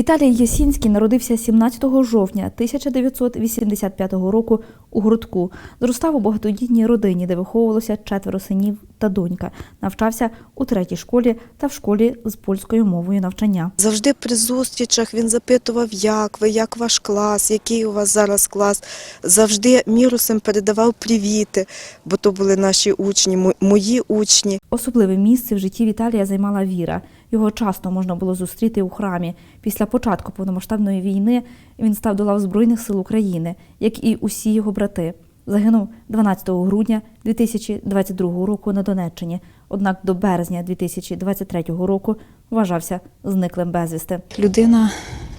Віталій Ясінський народився 17 жовтня 1985 року у Грудку. Зростав у багатодітній родині, де виховувалося четверо синів та донька. Навчався у третій школі та в школі з польською мовою навчання. Завжди при зустрічах він запитував, як ви, як ваш клас, який у вас зараз клас. Завжди мірусем передавав привіти, бо то були наші учні, мої учні. Особливе місце в житті Віталія займала віра. Його часто можна було зустріти у храмі. Після початку повномасштабної війни він став до лав Збройних сил України, як і усі його брати. Загинув 12 грудня 2022 року на Донеччині. Однак до березня 2023 року вважався зниклим безвісти. Людина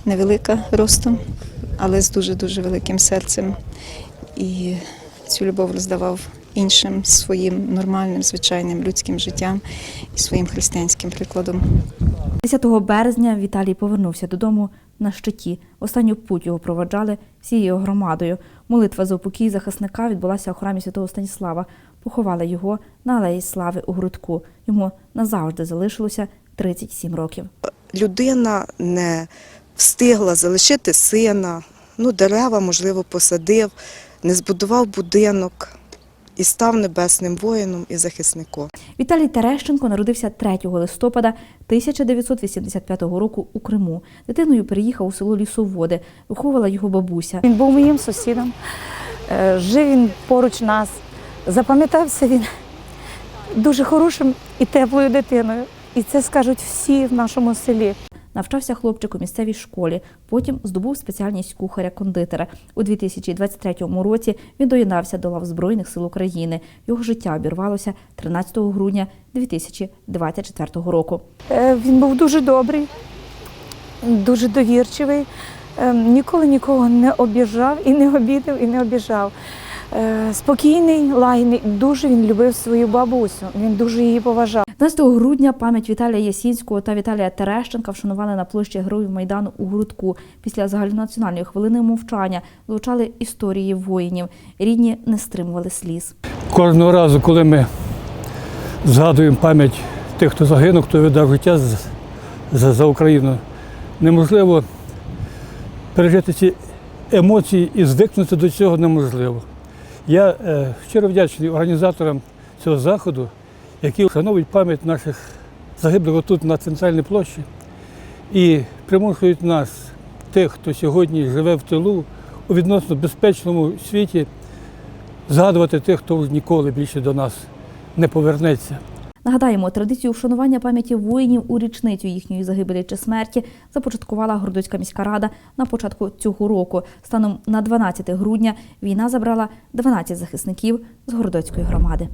невелика ростом, але з дуже-дуже великим серцем. І цю любов роздавав іншим своїм нормальним, звичайним людським життям і своїм християнським прикладом. 10 березня Віталій повернувся додому на щиті. Останню путь його проводжали всією громадою. Молитва за упокій захисника відбулася у храмі святого Станіслава. Поховали його на алеї Слави у Грудку. Йому назавжди залишилося 37 років. Людина не встигла залишити сина, ну, дерева, можливо, посадив, не збудував будинок і став небесним воїном і захисником. Віталій Терещенко народився 3 листопада 1985 року у Криму. Дитиною переїхав у село Лісоводи. Виховувала його бабуся. Він був моїм сусідом, е, жив він поруч нас. Запам'ятався він дуже хорошим і теплою дитиною. І це скажуть всі в нашому селі. Навчався хлопчик у місцевій школі. Потім здобув спеціальність кухаря-кондитера. У 2023 році він доєднався до лав Збройних сил України. Його життя обірвалося 13 грудня 2024 року. Е, Він був дуже добрий, дуже довірчивий, е, ніколи нікого не обіжав і не обідав, і не обіжав. Е, Спокійний, лагідний, дуже він любив свою бабусю, він дуже її поважав. 12 грудня пам'ять Віталія Ясінського та Віталія Терещенка вшанували на площі Героїв Майдану у Грудку. Після загальнонаціональної хвилини мовчання звучали історії воїнів. Рідні не стримували сліз. Кожного разу, коли ми згадуємо пам'ять тих, хто загинув, хто віддав життя за, за Україну, неможливо пережити ці емоції і звикнути до цього неможливо. Я е, щиро вдячний організаторам цього заходу, які вшановують пам'ять наших загиблих тут на центральній площі і примушують нас, тих, хто сьогодні живе в тилу, у відносно безпечному світі, згадувати тих, хто ніколи більше до нас не повернеться. Нагадаємо, традицію вшанування пам'яті воїнів у річницю їхньої загибелі чи смерті започаткувала Гордоцька міська рада на початку цього року. Станом на 12 грудня війна забрала 12 захисників з Гордоцької громади.